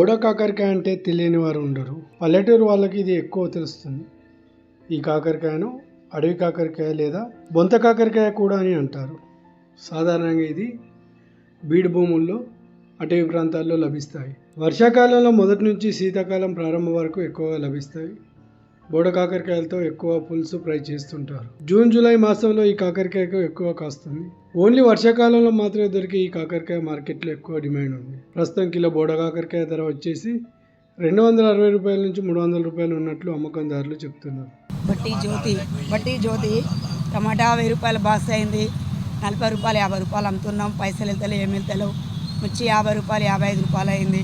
గోడ కాకరకాయ అంటే తెలియని వారు ఉండరు. పల్లెటూరు వాళ్ళకి ఇది ఎక్కువ తెలుస్తుంది. ఈ కాకరకాయను అడవి కాకరకాయ లేదా బొంత కాకరకాయ కూడా అని అంటారు. సాధారణంగా ఇది బీడు భూముల్లో అటవీ ప్రాంతాల్లో లభిస్తాయి. వర్షాకాలంలో మొదటి నుంచి శీతాకాలం ప్రారంభం వరకు ఎక్కువగా లభిస్తాయి. బోడ కాకరకాయలతో ఎక్కువ పులుసు ఫ్రై చేస్తుంటారు. జూన్ జూలై మాసంలో ఈ కాకరకాయకు ఎక్కువ కాస్తుంది. ఓన్లీ వర్షాకాలంలో మాత్రమే దొరికే ఈ కాకరకాయ మార్కెట్లో ఎక్కువ డిమాండ్ ఉంది. ప్రస్తుతం కిలో బోడ కాకరకాయ ధర వచ్చేసి రెండు వందల అరవై రూపాయల నుంచి మూడు వందల రూపాయలు ఉన్నట్లు అమ్మకందారులు చెప్తున్నారు. బట్టి జ్యోతి బట్టి జ్యోతి టమాటా వెయ్యి రూపాయలు బాస్ అయింది. నలభై రూపాయలు యాభై రూపాయలు అమ్ముతున్నాం. పైసలు వెళ్తలేవు ఏమి వెళ్తలేవు. మిర్చి యాభై రూపాయలు యాభై ఐదు రూపాయలు అయింది.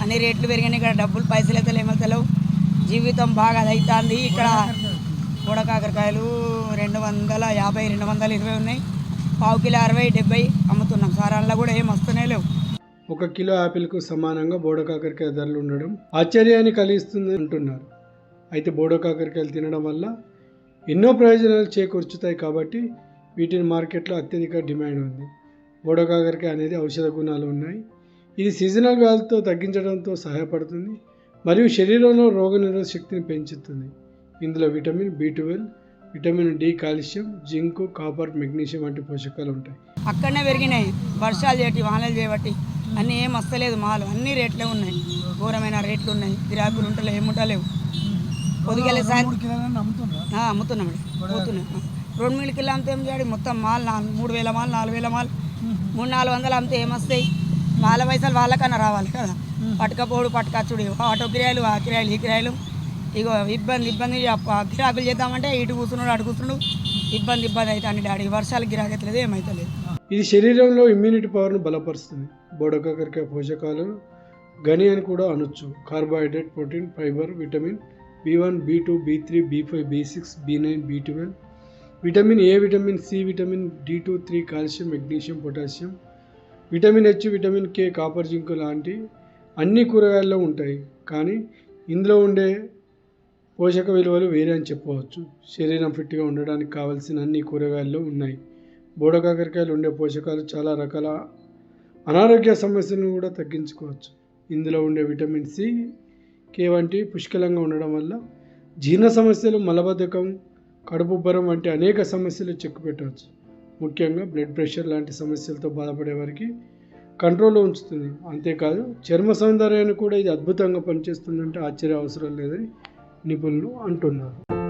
అన్ని రేట్లు పెరిగినాయి ఇక్కడ డబ్బులు పైసలు వెళ్తలేవు ఏమి వెళ్తలేవు. జీవితం బాగా అవుతుంది ఇక్కడ బుడ కాకరకాయలు రెండు వందల యాభై రెండు వందల ఇరవై ఉన్నాయి. పావు కిలో అరవై డెబ్బై అమ్ముతున్నాం. సారాల్లో కూడా ఏం వస్తూనే లేవు. ఒక కిలో యాపిల్కు సమానంగా బోడ కాకరకాయ ధరలు ఉండడం ఆశ్చర్యాన్ని కలిగిస్తుంది అంటున్నారు. అయితే బోడ కాకరకాయలు తినడం వల్ల ఎన్నో ప్రయోజనాలు చేకూర్చుతాయి కాబట్టి వీటిని మార్కెట్లో అత్యధిక డిమాండ్ ఉంది. బోడ కాకరకాయ అనేది ఔషధ గుణాలు ఉన్నాయి. ఇది సీజనల్ వ్యాధులతో తగ్గించడంతో సహాయపడుతుంది. మరియు శరీరంలో రోగనిరోధక శక్తిని పెంచుతుంది. ఇందులో vitamin B twelve vitamin D calcium zinc copper magnesium వంటి పోషకాలు ఉంటాయి. అక్కడనే పెరిగినాయి. వర్షాలు చేయటి వానలు చేయబట్టి అన్నీ ఏం వస్తలేదు మాలు. అన్ని రేట్లే ఉన్నాయి. ఘోరమైన రేట్లు ఉన్నాయి. గిరాకులు ఉంటలేవు. ఏముంటలేవు పొద్దుకెళ్ళే సాయంత్రం ఆ, అమ్ముతున్నాం పోతున్నాం. రెండు మూడు కిలో అమ్మితే ఏం చేయాలి మొత్తం మాల్ నాలుగు మూడు వేల మాల్ నాలుగు వేల మాల్. మూడు నాలుగు వందలు అమ్మితే ఏమొస్తాయి వాళ్ళ పైసలు వాళ్ళకన్నా రావాలి కదా. పట్టుకపోడు పట్టుకచ్చుడు. ఆటో కిరాయిలు ఆ కిరాయలు ఈ కిరాయలు. ఇగో ఇబ్బంది ఇబ్బంది. గిరాకులు చేద్దామంటే ఇటు కూర్చున్నాడు అటు కూర్చున్నాడు. ఇబ్బంది ఇబ్బంది అవుతుంది డాడీ. వర్షాలు గిరాకెత్తలేదు అవుతలేదు ఏమవుతలేదు ఇది శరీరంలో ఇమ్యూనిటీ పవర్ను బలపరుస్తుంది. బోడకాకరకాయ పోషకాలు గని అని కూడా అనొచ్చు. Carbohydrate protein fibre vitamin B one B two B three B five B six B nine B twelve. Vitamin A vitamin C vitamin D two three calcium magnesium potassium. Vitamin H vitamin K copper zinc లాంటి అన్ని కూరగాయల్లో ఉంటాయి. కానీ ఇందులో ఉండే పోషక విలువలు వేరే అని చెప్పవచ్చు శరీరం ఫిట్గా ఉండడానికి కావాల్సిన అన్ని కూరగాయల్లో ఉన్నాయి. బోడ కాకరకాయలు ఉండే పోషకాలు చాలా రకాల అనారోగ్య సమస్యలను కూడా తగ్గించుకోవచ్చు. ఇందులో ఉండే విటమిన్ సి కే వంటి పుష్కలంగా ఉండడం వల్ల జీర్ణ సమస్యలు మలబద్ధకం కడుపుబ్బరం వంటి అనేక సమస్యలు చెక్కు పెట్టవచ్చు ముఖ్యంగా బ్లడ్ ప్రెషర్ లాంటి సమస్యలతో బాధపడే వారికి కంట్రోల్లో ఉంచుతుంది. అంతేకాదు చర్మ సౌందర్యాన్ని కూడా ఇది అద్భుతంగా పనిచేస్తుందంటే ఆశ్చర్య అవసరం లేదని నిపుణులు అంటున్నారు.